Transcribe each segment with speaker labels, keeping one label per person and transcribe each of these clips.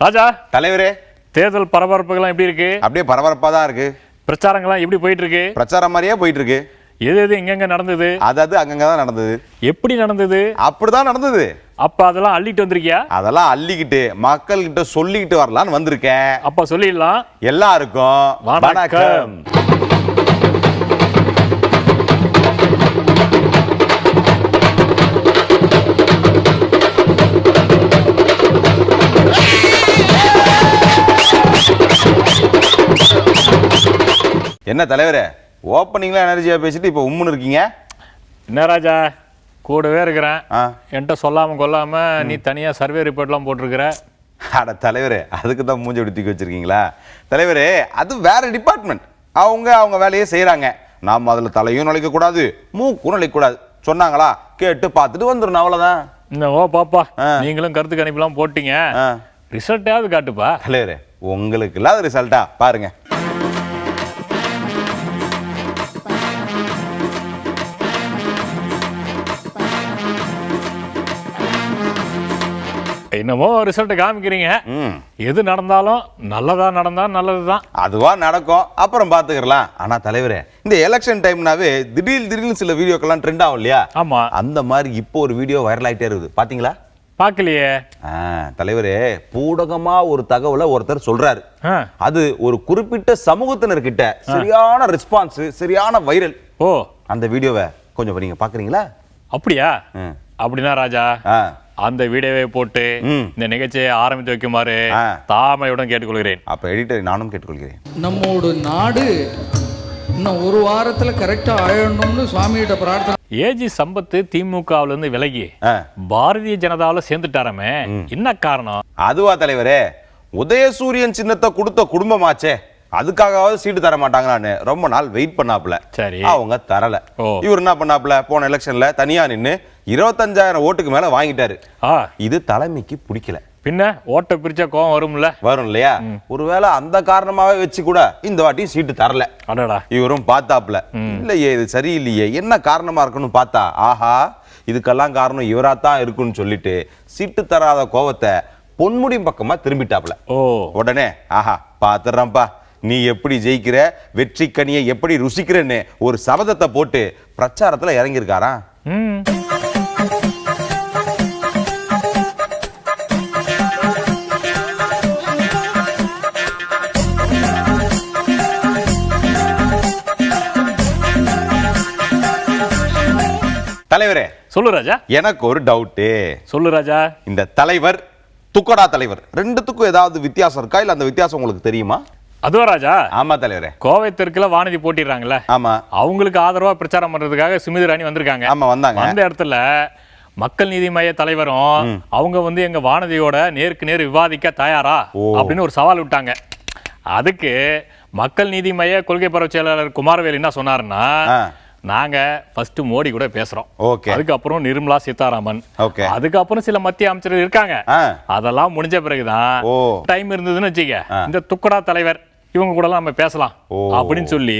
Speaker 1: ராஜா
Speaker 2: தலைவரே.
Speaker 1: தேர்தல் பரபரப்புகள்லாம் எப்படி இருக்கு?
Speaker 2: அப்படியே பரபரப்பா தான் இருக்கு.
Speaker 1: பிரச்சாரங்கள்லாம் எப்படி போயிட்டு இருக்கு?
Speaker 2: பிரச்சாரம் மாதிரியே போயிட்டு இருக்கு.
Speaker 1: எது எது எங்கெங்க நடந்தது?
Speaker 2: அதாவது அங்கங்க தான் நடந்தது.
Speaker 1: எப்படி நடந்தது?
Speaker 2: அப்படிதான் நடந்தது.
Speaker 1: அப்ப அதெல்லாம் அள்ளிட்டு வந்திருக்கியா?
Speaker 2: அதெல்லாம் அள்ளிக்கிட்டு மக்கள்கிட்ட சொல்லிக்கிட்டு வரலான்னு வந்திருக்கேன்.
Speaker 1: அப்ப சொல்லிடலாம்.
Speaker 2: எல்லாருக்கும்
Speaker 1: வணக்கம்.
Speaker 2: என்ன தலைவரே ஓப்பனிங்ல எனர்ஜியா பேசிட்டு இப்போ உம்முன்னு இருக்கீங்க?
Speaker 1: என்ன ராஜா கூடவே இருக்கிறேன்.
Speaker 2: ஆ.
Speaker 1: என்கிட்ட சொல்லாம கொள்ளாம நீ தனியா சர்வே ரிப்போர்ட்லாம் போட்டிருக்கிற.
Speaker 2: அட தலைவரே அதுக்கு தான் மூஞ்சி அப்படி தூக்கி வச்சிருக்கீங்களா? தலைவரே அது வேற டிபார்ட்மெண்ட் அவங்க அவங்க வேலையை செய்றாங்க. நாம் அதுல தலையும் நுழைக்க கூடாது மூக்கும் நுழைக்க கூடாது. சொன்னாங்களா? கேட்டு பார்த்துட்டு வந்துடணும் அவ்வளவுதான்.
Speaker 1: இந்த ஓ பாப்பா
Speaker 2: ஆ.
Speaker 1: நீங்களும் கருத்து கணிப்புலாம் போட்டீங்க.
Speaker 2: ஆ.
Speaker 1: ரிசல்ட்டாவது காட்டுப்பா.
Speaker 2: தலைவரே உங்களுக்கு இல்லாத ரிசல்ட்டா பாருங்க.
Speaker 1: என்னமோ ரிசல்ட் காமிக்கிறீங்க. எது நடந்தாலும் நல்லதா நடந்தா நல்லதுதான்.
Speaker 2: அதுவா நடக்கும். அப்புறம் பார்த்துக்கலாம் ஆனா தலைவரே இந்த எலெக்ஷன் டைம்னாவே திடீர் திடீர்னு சில வீடியோக்கெல்லாம் ட்ரெண்ட் ஆகும் இல்லையா?
Speaker 1: ஆமா.
Speaker 2: அந்த மாதிரி இப்போ ஒரு வீடியோ வைரல் ஆயிட்டே இருக்குது. பாத்தீங்களா?
Speaker 1: பார்க்கலையே
Speaker 2: தலைவரே பூடகமா ஒரு தகவலை ஒருத்தர் சொல்றாரு. அது ஒரு குறிப்பிட்ட சமூகத்தினர்கிட்ட சரியான ரெஸ்பான்ஸ் சரியான வைரல்
Speaker 1: ஓ.
Speaker 2: அந்த வீடியோவை கொஞ்சம் நீங்க பாக்குறீங்களா?
Speaker 1: அப்படியா. அப்படின்னா ராஜா அந்த வீடியோவை போட்டு. இந்த நிகழ்ச்சியை ஆரம்பித்து வைக்குமாறு. தாமையுடன் கேட்டுக்கொள்கிறேன்.
Speaker 2: அப்ப எடிட்டர் நானும் கேட்டுக்கொள்கிறேன்.
Speaker 3: நம்மோட நாடு இன்னும் ஒரு வாரத்துல கரெக்டா ஆழணும்னு சுவாமிகிட்ட பிரார்த்தனை.
Speaker 1: ஏஜி சம்பத்து திமுகவுல இருந்து விலகி
Speaker 2: ஆ.
Speaker 1: பாரதிய ஜனதாவுல சேர்ந்துட்டாரமே. என்ன காரணம்?
Speaker 2: அதுவா தலைவரே உதயசூரியன் சின்னத்தை கொடுத்த குடும்பமாச்சே. அதுக்காகவாவது சீட்டு தர மாட்டாங்களான்னு ரொம்ப நாள் வெயிட் பண்ணாப்புல.
Speaker 1: சரி.
Speaker 2: அவங்க தரல. இவர் என்ன பண்ணாப்புல? போன எலெக்ஷன்ல தனியா நின்னு இருபத்தஞ்சாயிரம் ஓட்டுக்கு மேல வாங்கிட்டாரு. இது தலைமைக்கு பிடிக்கல.
Speaker 1: பின்ன ஓட்ட பிரிச்சா கோவம் வரும்ல?
Speaker 2: வரும் இல்லையா? ஒருவேளை அந்த காரணமாவே வச்சு கூட இந்த வாட்டி சீட்டு தரல.
Speaker 1: அடடா.
Speaker 2: இவரும் பார்த்தாப்புல. இல்லையே இது சரியில்லையே. என்ன காரணமா இருக்குன்னு பார்த்தா ஆஹா இதுக்கெல்லாம் காரணம் இவராத்தான் இருக்குன்னு சொல்லிட்டு சீட்டு தராத கோவத்தை பொன்முடி பக்கமா திரும்பிட்டாப்புல.
Speaker 1: ஓ.
Speaker 2: உடனே ஆஹா பாத்துறேன்ப்பா. நீ எப்படி ஜெயிக்கிற? வெற்றி கனியை எப்படி ருசிக்கிறன்னு ஒரு சபதத்தை போட்டு பிரச்சாரத்துல இறங்கியிருக்காராம்
Speaker 1: ம்.
Speaker 2: தலைவரே
Speaker 1: சொல்லு ராஜா.
Speaker 2: எனக்கு ஒரு டவுட்டு
Speaker 1: சொல்லு ராஜா.
Speaker 2: இந்த தலைவர் துக்கடா தலைவர். ரெண்டுத்துக்கும் ஏதாவது வித்தியாசம் இருக்கா? இல்ல அந்த வித்தியாசம் உங்களுக்கு தெரியுமா?
Speaker 1: அதுவா ராஜா?
Speaker 2: ஆமா தலைவரே.
Speaker 1: கோவை தெற்குல வானதி போட்டிடுறாங்கல்ல.
Speaker 2: ஆமா.
Speaker 1: அவங்களுக்கு ஆதரவா பிரச்சாரம் பண்றதுக்காக சுமிதி ராணி வந்திருக்காங்க.
Speaker 2: ஆமா வந்தாங்க.
Speaker 1: அந்த இடத்துல மக்கள் நீதி மைய தலைவரும் அவங்க வந்து எங்க வானதியோட நேருக்கு நேர் விவாதிக்க தயாரா? அப்படின்னு ஒரு சவால் விட்டாங்க. அதுக்கு மக்கள் நீதி மைய கொள்கை பரவ செயலாளர் குமாரவேல் என்ன சொன்னாருன்னா. நாங்க ஃபர்ஸ்ட் மோடி கூட பேசுறோம்.
Speaker 2: ஓகே.
Speaker 1: அதுக்கப்புறம் நிர்மலா சீதாராமன்.
Speaker 2: ஓகே.
Speaker 1: அதுக்கப்புறம் சில மத்திய அமைச்சர்கள் இருக்காங்க. அதெல்லாம் முடிஞ்ச பிறகுதான் டைம் இருந்ததுன்னு வச்சுக்க இந்த துக்கடா தலைவர் இவங்க கூட நம்ம பேசலாம். அப்படின்னு சொல்லி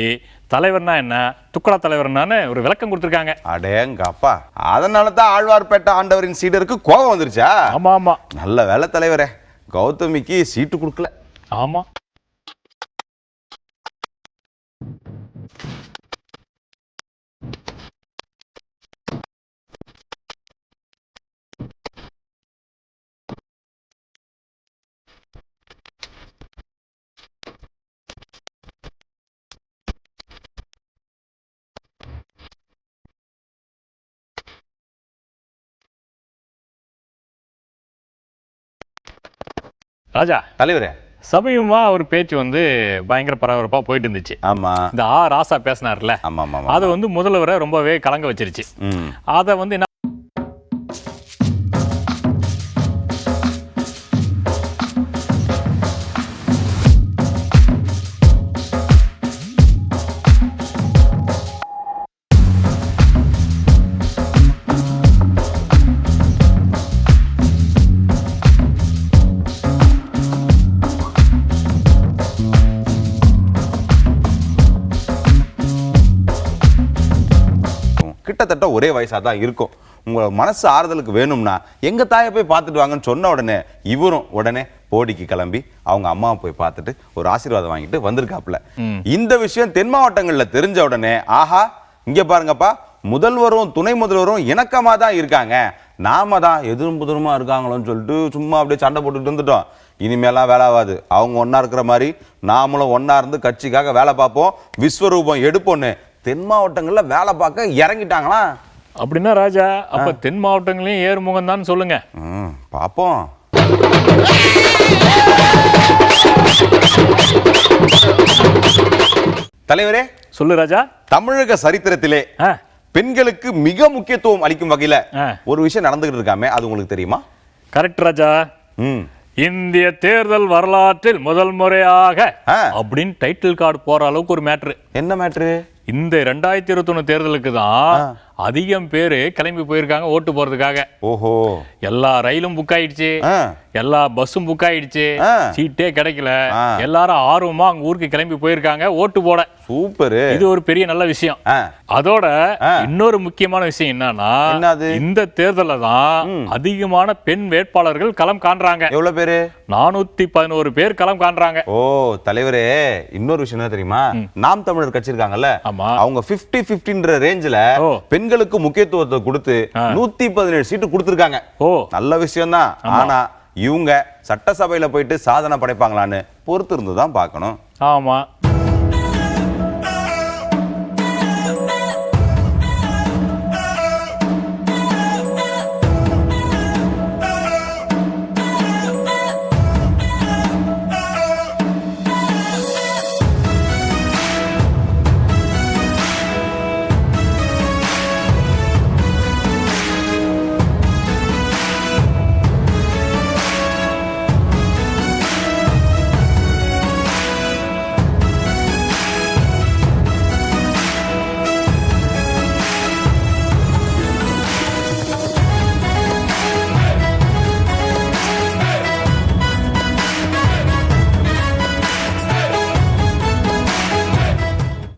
Speaker 1: தலைவர்னா என்ன? துக்கடா தலைவர்னான்னு ஒரு விளக்கம் கொடுத்திருக்காங்க.
Speaker 2: அடேங்கப்பா. அதனால தான் ஆழ்வார்பேட்டை ஆண்டவரின் சீடருக்கு கோபம் வந்துருச்சா?
Speaker 1: ஆமா ஆமா.
Speaker 2: நல்ல வேலை தலைவரே. கௌதமிக்கு சீட்டு கொடுக்கல.
Speaker 1: ஆமா. ராஜா
Speaker 2: தலைவரே.
Speaker 1: சமயமா ஒரு பேச்சு வந்து பயங்கர பரபரப்பா போயிட்டு இருந்துச்சு
Speaker 2: ஆமா.
Speaker 1: இந்த ஆ ராசா பேசினார்ல. அது வந்து முதல்வரை ரொம்பவே கலங்க வச்சிருச்சு. அதை வந்து
Speaker 2: ஒரே வயசா தான் இருக்கும். உங்க மனசு ஆறுதலுக்கு வேணும்னா எங்க தாயை போய் பார்த்துட்டு வாங்கன்னு சொன்ன உடனே இவரும் உடனே போடிக்கு கிளம்பி அவங்க அம்மாவை போய் பார்த்துட்டு ஒரு ஆசீர்வாதம் வாங்கிட்டு வந்திருக்காப்புல. இந்த விஷயம் தென் மாவட்டங்கள்ல தெரிஞ்ச உடனே ஆஹா இங்க பாருங்கப்பா முதல்வரும் துணை முதல்வரும் இணக்கமா தான் இருக்காங்க. நாம தான் எதிரும் புதிருமா இருக்காங்களோன்னு சொல்லிட்டு சும்மா அப்படியே சண்டை போட்டுட்டு இருந்துட்டோம். இனிமேலாம் வேலை ஆகாது. அவங்க ஒண்ணா இருக்கிற மாதிரி நாமளும் ஒண்ணா இருந்து கட்சிக்காக வேலை பார்ப்போம். விஸ்வரூபம் எடுப்போம்னு தென் மாவட்டங்கள்ல வேலை பார்க்க இறங்கிட்டாங்களா
Speaker 1: அப்படின்னா ராஜா அப்ப தென் மாவட்டங்களையும் ஏறுமுகம் தான் சொல்லுங்க.
Speaker 2: பார்ப்போம் தலைவரே
Speaker 1: சொல்லு ராஜா.
Speaker 2: தமிழக சரித்திரத்திலே பெண்களுக்கு மிக முக்கியத்துவம் அளிக்கும் வகையில. ஒரு விஷயம் நடந்துகிட்டு இருக்காமே அது உங்களுக்கு தெரியுமா?
Speaker 1: கரெக்ட் ராஜா.
Speaker 2: ம்.
Speaker 1: இந்திய தேர்தல் வரலாற்றில் முதல் முறையாக. அப்படின்னு டைட்டில் கார்டு போற அளவுக்கு ஒரு மேட்ரு
Speaker 2: என்ன மேட்ரு
Speaker 1: இந்த ரெண்டாயிரத்தி இருபத்தொன்னு தேர்தலுக்கு தான் அதிகம் பேரு கிளம்பி போயிருக்காங்க ஓட்டு போறதுக்காக
Speaker 2: ஓஹோ
Speaker 1: எல்லா ரயிலும் புக் ஆயிடுச்சு. எல்லா பஸ்ஸும் புக் ஆயிடுச்சு. சீட்டே கிடைக்கல. எல்லாரும் ஆர்வமா அங்க ஊருக்கு கிளம்பி போயிருக்காங்க ஓட்டு போட
Speaker 2: சூப்பரு
Speaker 1: இது ஒரு பெரிய நல்ல விஷயம். அதோட. இன்னொரு முக்கியமான விஷயம் என்னன்னா? இந்த தேர்தல்ல தான் அதிகமான பெண் வேட்பாளர்கள் களம் காண்றாங்க
Speaker 2: எவ்வளவு பேரு
Speaker 1: நானூத்தி பதினோரு பேர் களம் காண்றாங்க
Speaker 2: ஓ தலைவரே இன்னொரு விஷயம் என்ன தெரியுமா நாம் தமிழர் கட்சி இருக்காங்கல்ல
Speaker 1: ஆமா.
Speaker 2: அவங்க 50 50ன்ற ரேஞ்சில
Speaker 1: ஓ.
Speaker 2: பெண்களுக்கு முக்கியத்துவத்தை கொடுத்து நூத்தி பதினேழு சீட்டு கொடுத்துருக்காங்க.
Speaker 1: ஓ.
Speaker 2: நல்ல விஷயம் தான் ஆனா இவங்க சட்டசபையில போயிட்டு சாதனை படைப்பாங்களான்னு பொறுத்து இருந்து தான் பார்க்கணும்.
Speaker 1: ஆமா.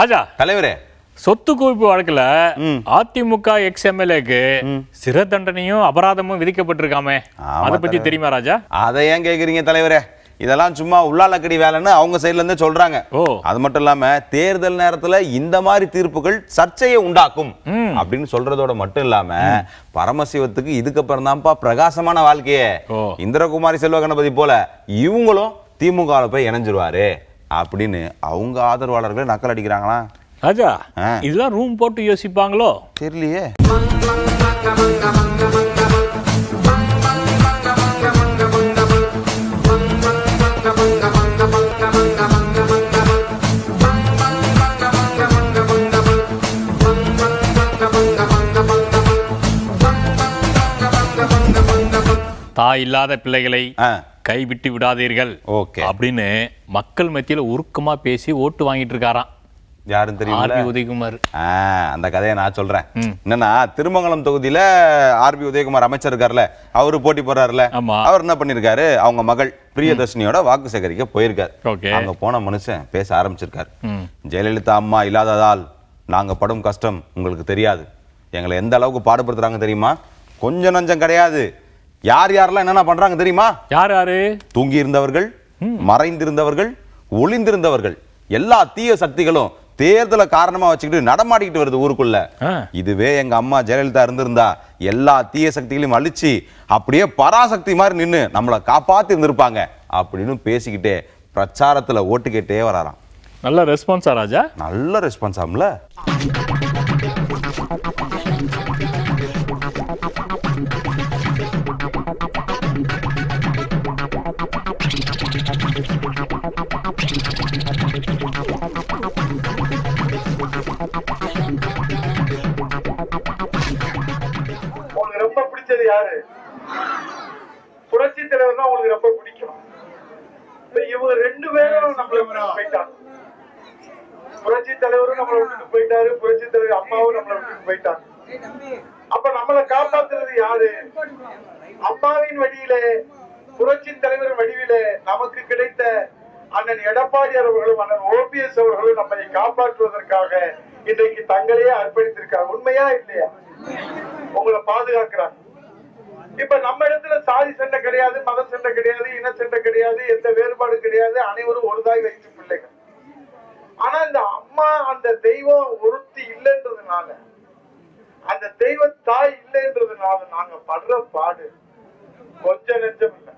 Speaker 1: ராஜா
Speaker 2: தலைவரே.
Speaker 1: சொத்து குவிப்பு வழக்குல அதிமுக எக்ஸ் எம்எல்ஏக்கு சிறை தண்டனையும் அபராதமும் விதிக்கப்பட்டிருக்காமே. அதை பத்தி தெரியுமா ராஜா?
Speaker 2: அதை ஏன் கேக்குறீங்க தலைவரே? இதெல்லாம் சும்மா உள்ளாலக்கடி வேலைன்னு அவங்க சைடுல இருந்தே சொல்றாங்க.
Speaker 1: ஓ.
Speaker 2: அது மட்டும் இல்லாம தேர்தல் நேரத்துல இந்த மாதிரி தீர்ப்புகள் சர்ச்சையை உண்டாக்கும். அப்படின்னு சொல்றதோட மட்டும் இல்லாம பரமசிவத்துக்கு இதுக்கப்புறம் தான்ப்பா பிரகாசமான வாழ்க்கையே. இந்திரகுமாரி செல்வ கணபதி போல இவங்களும் திமுக போய் இணைஞ்சிருவாரு. அப்படின்னு அவங்க ஆதரவாளர்களை நக்கல் அடிக்கிறாங்களா?
Speaker 1: ராஜா. இதெல்லாம் ரூம் போட்டு யோசிப்பாங்களோ?
Speaker 2: தெரியலையே.
Speaker 1: தாய் இல்லாத பிள்ளைகளை கைவிட்டு விடாதீர்கள்
Speaker 2: ஓகே.
Speaker 1: அப்படின்னு மக்கள் மத்தியில உருக்கமா பேசி ஓட்டு வாங்கிட்டு இருக்காராம்.
Speaker 2: யாரும் தெரியுமா
Speaker 1: ஆர்பி உதயகுமார்.
Speaker 2: அந்த கதையை நான் சொல்றேன். என்னன்னா திருமங்கலம் தொகுதியில ஆர்பி உதயகுமார் அமைச்சர் இருக்கார்ல அவரு போட்டி போறாருல. அவர் என்ன பண்ணிருக்காரு? அவங்க மகள் பிரியதர்ஷினியோட வாக்கு சேகரிக்க போயிருக்காரு. அங்க போன மனுஷன் பேச ஆரம்பிச்சிருக்காரு. ஜெயலலிதா அம்மா இல்லாததால் நாங்க படும் கஷ்டம் உங்களுக்கு தெரியாது. எங்களை எந்த அளவுக்கு பாடுபடுத்துறாங்க தெரியுமா? கொஞ்சம் நஞ்சம் கிடையாது. யார் யாரெல்லாம் என்னென்ன பண்றாங்க தெரியுமா?
Speaker 1: யார் யாரு?
Speaker 2: தூங்கி இருந்தவர்கள் மறைந்திருந்தவர்கள் ஒளிந்திருந்தவர்கள். எல்லா தீய சக்திகளும் தேர்தலை காரணமா வச்சுக்கிட்டு நடமாடிக்கிட்டு வருது ஊருக்குள்ள. இதுவே எங்க அம்மா ஜெயலலிதா இருந்திருந்தா எல்லா தீய சக்திகளையும் அழிச்சு அப்படியே பராசக்தி மாதிரி நின்னு நம்மளை காப்பாத்தி இருந்திருப்பாங்க அப்படின்னு பேசிக்கிட்டே பிரச்சாரத்துல ஓட்டு கேட்டே வராராம்.
Speaker 1: நல்ல ரெஸ்பான்ஸா ராஜா?
Speaker 2: நல்ல ரெஸ்பான்ஸ் ஆகும்ல
Speaker 4: யாரு? புரட்சி தலைவர் தான் உங்களுக்கு ரொம்ப பிடிக்கும். இவங்க ரெண்டு பேரும் நம்மளை போயிட்டாங்க. புரட்சி தலைவரும் நம்மளை விட்டுட்டு போயிட்டாரு. புரட்சி தலைவர் அம்மாவும் நம்மளை விட்டுட்டு போயிட்டாங்க. அப்ப நம்மளை காப்பாத்துறது யாரு? அம்மாவின் வழியிலே புரட்சி தலைவர் வடிவிலே நமக்கு கிடைத்த அண்ணன் எடப்பாடி அவர்களும் அண்ணன் ஓபிஎஸ் அவர்களும் நம்மை காப்பாற்றுவதற்காக இன்றைக்கு தங்களையே அர்ப்பணித்திருக்காங்க உண்மையா இல்லையா? உங்களை பாதுகாக்கிறாங்க இப்ப நம்ம இடத்துல சாதி சண்டை கிடையாது மத சண்டை கிடையாது இன சண்டை கிடையாது எந்த வேறுபாடு கிடையாது அனைவரும் ஒரு தாய் வயிற்று பிள்ளைகள். ஆனா இந்த அம்மா அந்த தெய்வம் ஒருத்தி இல்லைன்றதுனால அந்த தெய்வ தாய் இல்லைன்றதுனால நாங்க படுற பாடு கொஞ்ச நெஞ்சம் இல்லை.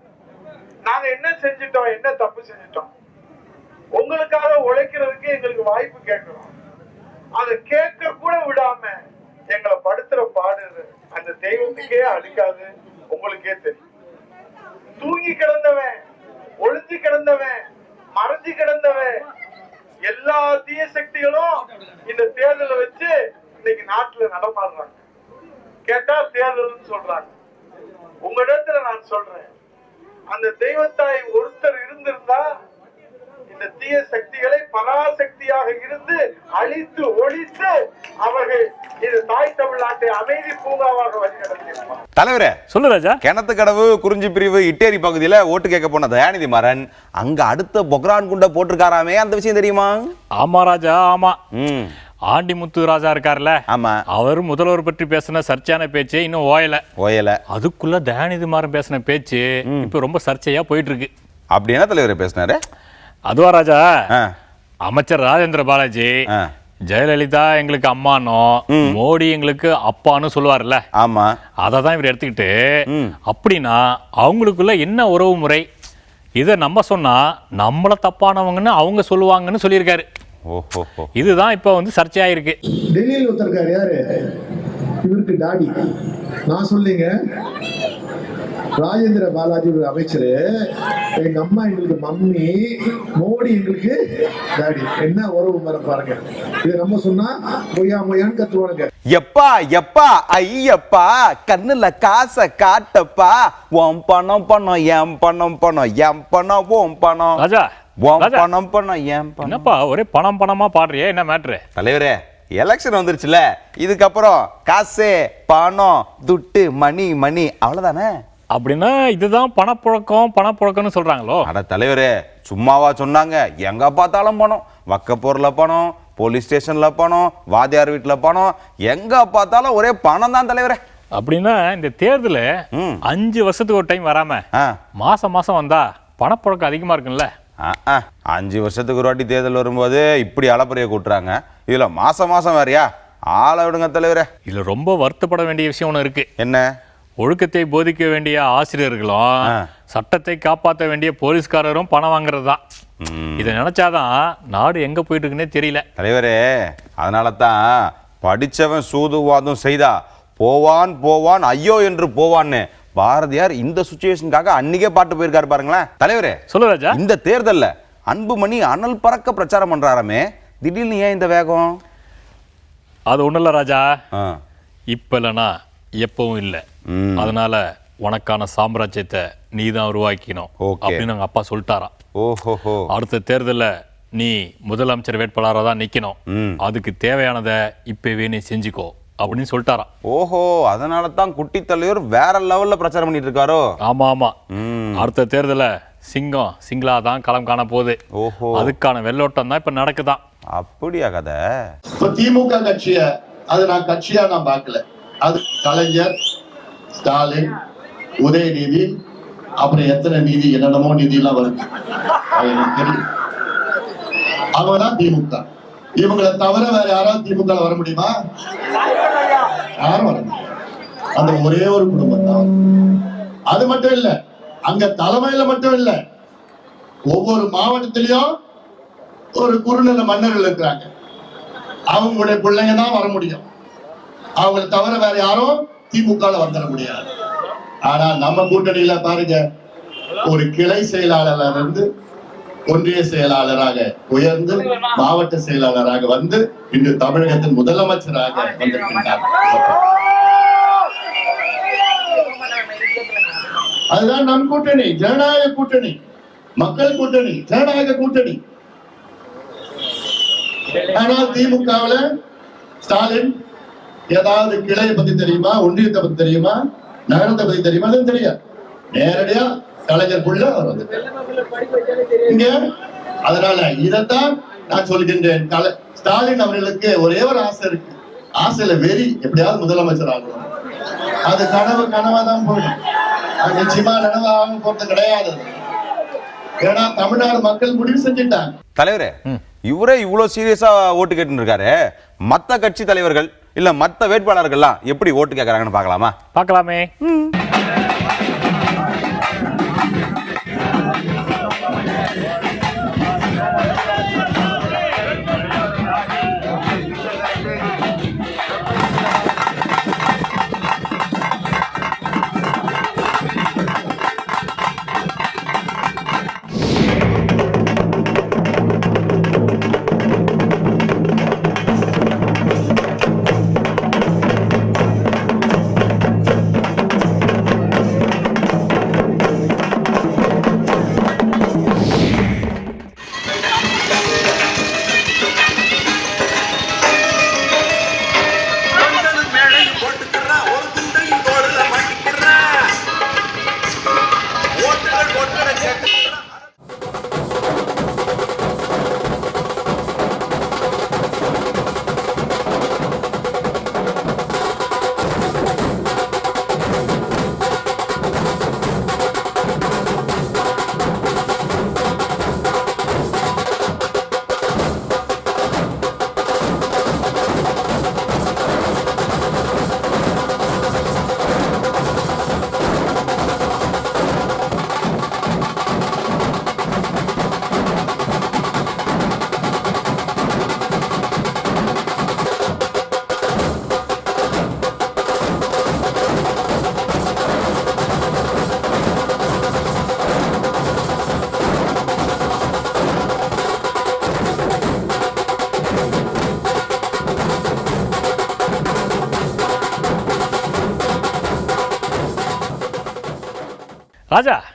Speaker 4: நாங்க என்ன செஞ்சிட்டோம் என்ன தப்பு செஞ்சிட்டோம் உங்களுக்காக உழைக்கிறதுக்கு எங்களுக்கு வாய்ப்பு கேட்கிறோம். அதை கேட்க கூட விடாம எங்களை படுத்துற பாடு அந்த தெய்வத்துக்கே அழிக்காது உங்களுக்கே தெரியும். தூங்கி கிடந்தவன் ஒளிஞ்சு கிடந்தவன் மறைஞ்சு கிடந்தவன் எல்லா தீய சக்திகளும் இந்த தேர்தலை வச்சு இன்னைக்கு நாட்டுல நடமாடுறாங்க கேட்டா தேர்தல்னு சொல்றாங்க. உங்களிடத்துல நான் சொல்றேன். அந்த தெய்வத்தாய் ஒருத்தர் இருந்திருந்தா இந்த தீய சக்திகளை பராசக்தியாக இருந்து அழித்து ஒழித்து அவர்கள் இது தாய் தமிழ்நாட்டை அமைதி பூங்காவாக வழிநடத்தியிருப்பார்
Speaker 2: தலைவரே
Speaker 1: சொல்லு ராஜா.
Speaker 2: கிணத்து கடவு குறிஞ்சி பிரிவு இட்டேரி பகுதியில ஓட்டு கேட்க போன தயாநிதி மாறன் அங்க அடுத்த பொக்ரான் குண்டை போட்டிருக்காராமே அந்த விஷயம் தெரியுமா?
Speaker 1: ஆமா ராஜா ஆமா. ஆண்டிமுத்து ராஜா இருக்கார்ல.
Speaker 2: ஆமா.
Speaker 1: அவர் முதல்வர் பற்றி பேசின சர்ச்சையான பேச்சு இன்னும் ஓயல.
Speaker 2: ஓயல.
Speaker 1: அதுக்குள்ள தயாநிதி மாறன் பேசின பேச்சு இப்ப ரொம்ப சர்ச்சையா போயிட்டு இருக்கு.
Speaker 2: அப்படி என்ன தலைவர் பேசினாரு?
Speaker 1: அதுவா ராஜா?
Speaker 2: ஆ,
Speaker 1: அமைச்சர் ராஜேந்திர பாலாஜி
Speaker 2: ஆ,
Speaker 1: ஜெயலலிதா எங்களுக்கு அம்மானோ மோடி எங்களுக்கு அப்பான்னு சொல்லுவார்ல
Speaker 2: ஆமா.
Speaker 1: அதை தான் இவர் எடுத்துக்கிட்டு. அப்படின்னா அவங்களுக்குள்ள என்ன உறவு முறை? இதை நம்ம சொன்னா நம்மள தப்பானவங்கன்னு அவங்க சொல்லுவாங்கன்னு சொல்லியிருக்காரு.
Speaker 2: ஓஹோ
Speaker 1: இதுதான் இப்போ வந்து சர்ச்சையாயிருக்கு.
Speaker 5: டெல்லியில் ஒருத்தருக்காரு யாரு? இவருக்கு டாடி. நான் சொல்லிங்க. ராஜேந்திர பாலாஜி ஒரு அமைச்சர். எங்க அம்மா எங்களுக்கு மம்மி மோடி எங்களுக்கு டாடி. என்ன உறவு மரம் பாருங்க. இதை நம்ம சொன்னா மொய்யா மொய்யான்னு கத்துவானுங்க.
Speaker 2: எப்பா எப்பா ஐயப்பா கண்ணுல காசை காட்டப்பா. உன் பணம் பணம் என் பணம் பணம் என் பணம் உன் பணம்.
Speaker 1: ராஜா
Speaker 2: உன்
Speaker 1: ராஜா.
Speaker 2: பணம் பணம் என் பணம்.
Speaker 1: என்னப்பா ஒரே பணம் பணமா பாடுறியே? என்ன மேட்ரு
Speaker 2: தலைவரே எலெக்ஷன் வந்துருச்சுல. இதுக்கப்புறம் காசு பணம் துட்டு மணி மணி அவ்வளவுதானே?
Speaker 1: அப்படின்னா இதுதான் பணப்புழக்கம் பணப்புழக்கம்னு சொல்றாங்களோ?
Speaker 2: அட தலைவரே சும்மாவா சொன்னாங்க. எங்க பார்த்தாலும் பணம். வக்கப்போர்ல பணம் போலீஸ் ஸ்டேஷன்ல பணம் வாத்தியார் வீட்டுல பணம். எங்க பார்த்தாலும் ஒரே பணம் தான் தலைவரே.
Speaker 1: அப்படின்னா இந்த தேர்தல். அஞ்சு வருஷத்துக்கு ஒரு டைம் வராம
Speaker 2: ஆ.
Speaker 1: மாசம் மாசம் வந்தா பணப்புழக்கம் அதிகமா இருக்குல்ல
Speaker 2: ஆ, ஆ. அஞ்சு வருஷத்துக்கு ஒரு வாட்டி தேர்தல் வரும்போது இப்படி அளப்பரிய கூட்டுறாங்க. இதுல மாசம் மாசம் வேறயா ஆளை விடுங்க தலைவரே.
Speaker 1: இதுல ரொம்ப வருத்தப்பட வேண்டிய விஷயம் ஒன்று இருக்கு.
Speaker 2: என்ன?
Speaker 1: ஒழுக்கத்தை போதிக்க வேண்டிய ஆசிரியர்களும். சட்டத்தை காப்பாற்ற வேண்டிய போலீஸ்காரரும் பணம் வாங்குறது தான். இதை நினைச்சாதான் நாடு எங்க போயிட்டு இருக்குன்னே தெரியல
Speaker 2: தலைவரே அதனால தான் படிச்சவன் சூதுவாதம் செய்தா போவான் போவான் ஐயோ என்று போவான்னு பாரதியார் இந்த சுச்சுவேஷனுக்காக அன்னைக்கே பாட்டு போயிருக்காரு பாருங்களேன் தலைவரே
Speaker 1: சொல்லு ராஜா
Speaker 2: இந்த தேர்தல்ல அன்புமணி அனல் பறக்க பிரச்சாரம் பண்றாராமே திடீர்னு ஏன் இந்த வேகம்
Speaker 1: அது ஒண்ணும் இல்ல ராஜா. இப்ப இல்லைனா எப்பவும் இல்லை. அதனால உனக்கான சாம்ராஜ்யத்தை நீ தான் உருவாக்கினோம். அப்படின்னு அவங்க அப்பா சொல்லிட்டாராம்.
Speaker 2: ஓஹோஹோ.
Speaker 1: அடுத்த தேர்தல்ல நீ முதலமைச்சர் வேட்பாளராக தான் நிக்கணும்.
Speaker 2: ம்.
Speaker 1: அதுக்கு தேவையானதை இப்பவே நீ செஞ்சுக்கோ அப்படின்னு சொல்லிட்டாராம்.
Speaker 2: ஓஹோ அதனால தான் குட்டி தலைவர் வேற லெவல்ல பிரச்சாரம் பண்ணிட்டு இருக்காரோ
Speaker 1: ஆமா ஆமா.
Speaker 2: ம்.
Speaker 1: அடுத்த தேர்தல்ல சிங்கம் சிங்களா தான் களம் காண போகுது.
Speaker 2: ஓஹோ.
Speaker 1: அதுக்கான வெள்ளோட்டம் தான் இப்ப நடக்குதாம்
Speaker 2: அப்படியா கதை?
Speaker 6: இப்ப திமுக கட்சிய அது நான் கட்சியா நான் பார்க்கல. அது கலைஞர் ஸ்டாலின் உதயநிதி அப்புறம் எத்தனை நிதி என்னென்னமோ நிதி எல்லாம் வருது எனக்கு தெரியும். அவங்க தான் திமுக. இவங்களை தவிர வேற யாராவது திமுக வர முடியுமா? யாரும் வர முடியும் அந்த ஒரே ஒரு குடும்பம் தான். அது மட்டும் இல்ல அங்க தலைமையில மட்டும் இல்ல ஒவ்வொரு மாவட்டத்திலயும் ஒரு குறுநில மன்னர்கள் இருக்கிறாங்க. அவங்களுடைய பிள்ளைங்க தான் வர முடியும். அவங்களை தவிர வேற யாரும் திமுக வந்துட முடியாது. ஆனா நம்ம கூட்டணியில பாருங்க ஒரு கிளை செயலாளர்ல இருந்து ஒன்றிய செயலாளராக உயர்ந்து மாவட்ட செயலாளராக வந்து இன்று தமிழகத்தின் முதலமைச்சராக வந்திருக்கின்றார். அதுதான் நம் கூட்டணி ஜனநாயக கூட்டணி மக்கள் கூட்டணி ஜனநாயக கூட்டணி. ஆனால் திமுகவுல ஸ்டாலின் ஏதாவது கிளையை பத்தி தெரியுமா? ஒன்றியத்தை பத்தி தெரியுமா? நகரத்தை பத்தி தெரியுமா? அதுவும் தெரியாது. நேரடியா கலைஞருக்குள்ள அவர் வந்துட்டார் இங்க? அதனால இதைத்தான் நான் சொல்கின்றேன். கலை ஸ்டாலின் அவர்களுக்கு ஒரே ஒரு ஆசை இருக்கு. ஆசையில வெறி எப்படியாவது முதலமைச்சர் ஆகணும். அது கனவு கனவா தான் போயிடும் அது நிச்சயமா நனவு ஆக போறது கிடையாது. ஏன்னா தமிழ்நாடு மக்கள் முடிவு செஞ்சுட்டாங்க.
Speaker 2: தலைவரே இவரே இவ்வளவு சீரியஸா ஓட்டு கேட்டுன்னு இருக்காரு. மத்த கட்சி தலைவர்கள் இல்ல மத்த வேட்பாளர்கள்லாம் எப்படி ஓட்டு கேட்கறாங்கன்னு பார்க்கலாமா?
Speaker 1: பார்க்கலாமே.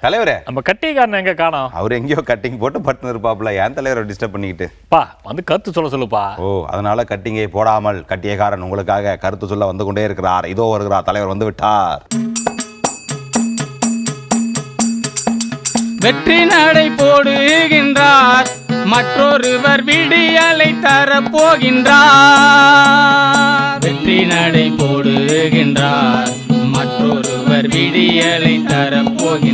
Speaker 2: தலைவரே.
Speaker 1: நம்ம கட்டிக்காரன் எங்க காணோம்?
Speaker 2: அவர் எங்கேயோ கட்டிங் போட்டு பட்டுன்னு இருப்பாப்ல ஏன் தலைவரை டிஸ்டர்ப் பண்ணிக்கிட்டு.
Speaker 1: பா வந்து கருத்து சொல்ல சொல்லுப்பா.
Speaker 2: ஓ அதனால கட்டிங்கை போடாமல் கட்டியக்காரன் உங்களுக்காக கருத்து சொல்ல வந்து கொண்டே இருக்கிறார். இதோ வருகிறார் தலைவர் வந்து விட்டார்.
Speaker 7: வெற்றி நடை போடுகின்றார். மற்றொருவர் விடியலை தரப்போகின்றார். வெற்றி நடை போடுகின்றார். மற்றொருவர் விடியலை தரப்போகின்றார்.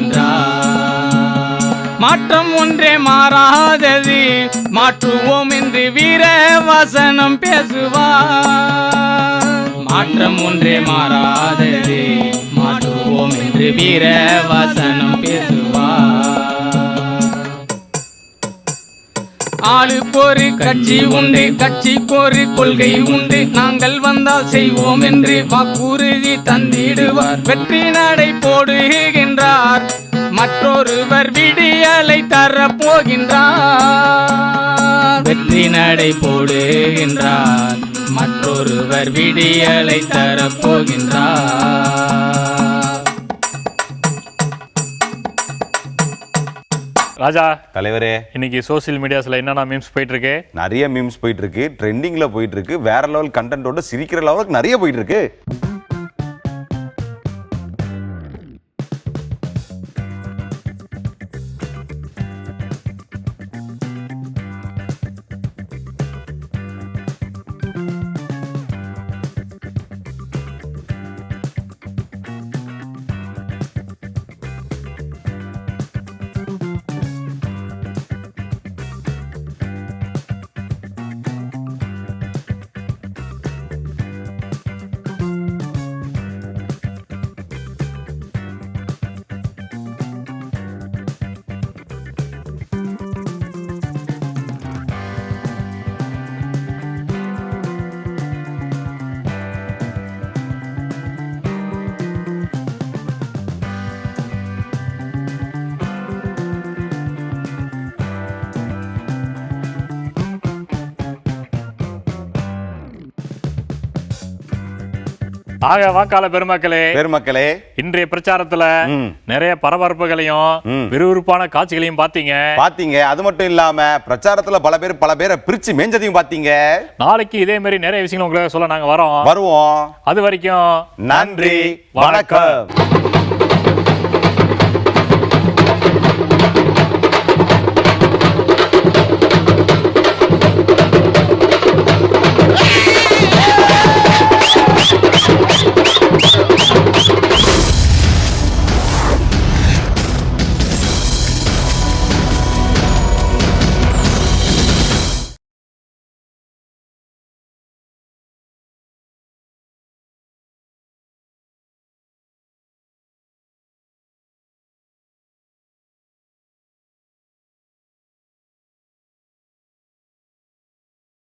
Speaker 7: மாற்றம் ஒன்றே மாறாதது மாற்றுவோம் என்று வீர வசனம் பேசுவார். மாற்றம் ஒன்றே மாறாதது மாற்றுவோம் என்று வீர வசனம் பேசுவார். ஆளுக்கொரு கட்சி உண்டு கட்சி ஒரு கொள்கை உண்டு. நாங்கள் வந்தால் செய்வோம் என்று வாக்குறுதி தந்திடுவார். வெற்றி நடை போடுகின்றார். மற்றொருவர் விடியலை தரப்போகின்றார். வெற்றி நடை போடுகின்றார். மற்றொருவர் விடியலை தரப்போகின்றார்.
Speaker 1: ராஜா
Speaker 2: தலைவரே.
Speaker 1: இன்னைக்கு சோஷியல் மீடியாஸ்ல என்னென்ன மீம்ஸ் போயிட்டு இருக்கு
Speaker 2: நிறைய மீம்ஸ் போயிட்டு இருக்கு ட்ரெண்டிங்ல போயிட்டு இருக்கு வேற லெவல் கண்டென்ட்டோட சிரிக்கிற லெவலுக்கு நிறைய போயிட்டு இருக்கு
Speaker 1: ஆக வாக்காள பெருமக்களே
Speaker 2: பெருமக்களே.
Speaker 1: இன்றைய பிரச்சாரத்துல. நிறைய பரபரப்புகளையும். விறுவிறுப்பான காட்சிகளையும் பாத்தீங்க
Speaker 2: பாத்தீங்க அது மட்டும் இல்லாம பிரச்சாரத்துல பல பேர் பல பேரை பிரிச்சு மேஞ்சதையும் பாத்தீங்க
Speaker 1: நாளைக்கு இதே மாதிரி நிறைய விஷயங்கள் உங்களுக்கு சொல்ல நாங்க வரோம்.
Speaker 2: வருவோம்.
Speaker 1: அது வரைக்கும்
Speaker 2: நன்றி. வணக்கம்.